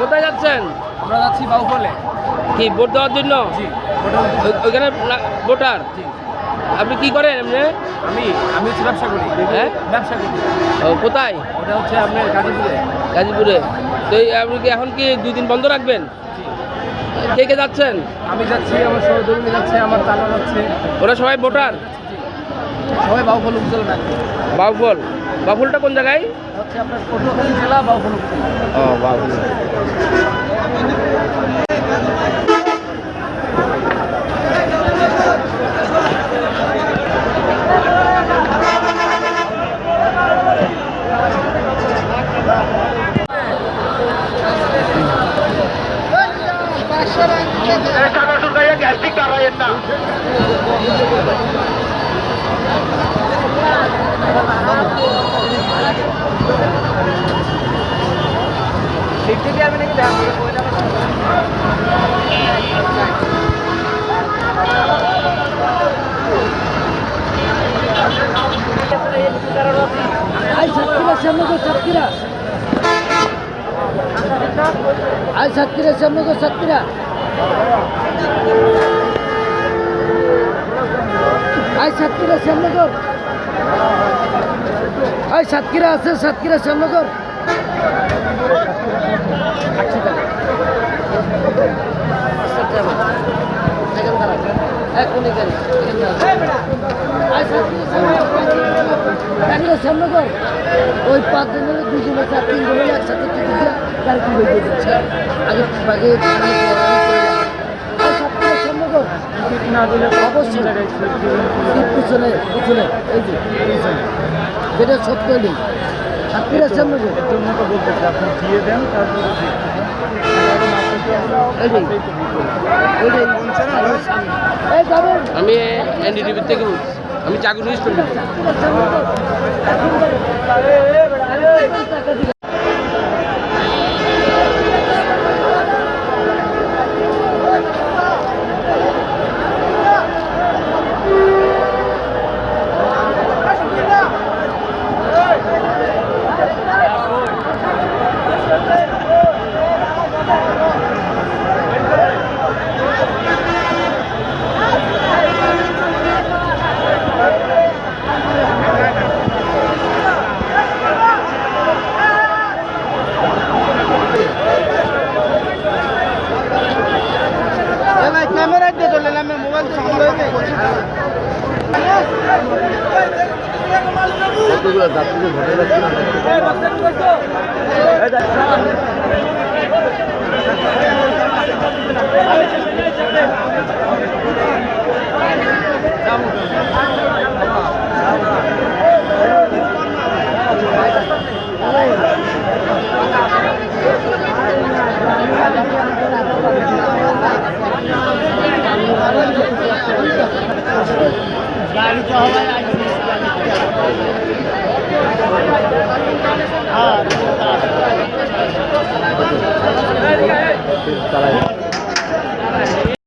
কোথায় যাচ্ছেন? আমরা যাচ্ছি বাউফলে। কি ভোট দেওয়ার জন্য? ওইখানে ভোটার? আপনি কি করেন এমনি? আমি আমি হচ্ছে ব্যবসা করি। হ্যাঁ? ব্যবসা করি। কোথায়? ওটা হচ্ছে আপনার গাজীপুরে। গাজীপুরে। তো আপনি কি এখন কি দুই দিন বন্ধ রাখবেন। কে কে যাচ্ছেন? আমি যাচ্ছি আমার সহধর্মী যাচ্ছে আমার তালা যাচ্ছে। ওরা সবাই ভোটার। সবাই বাউফল উপজেলা বাউফল বাউফলটা কোন জায়গায়? হচ্ছে আপনার পটুয়াখালী জেলা বাউফল উপজেলা। ও বাউফল ঠিক থেকে আমি নাকি দেখা আই সাতক্ষীরা শ্যামনগর সাতক্ষীরা আই সাতক্ষীরা শ্যামনগর সাতক্ষীরা। আই সাতক্ষীরা শ্যামনগর আই সাতক্ষীরা আছে, সাতক্ষীরা শ্যামনগর এখনই গাড়ি গাড়িটা সামনে কর ওই পাঁচ জনের দুজনে চার তিন জনের একসাথে দিয়ে দিচ্ছে আগে আগে অবশ্যই। পিছনে পিছনে এই যে যেটা সত্য নেই। সামনে আপনি দিয়ে দেন তারপর আমি এনডিটিভি থেকে বলছি। আমি চাকরি স্টুডেন্ট ক্যামেরা দিয়ে ধরলেন আমি মোবাইল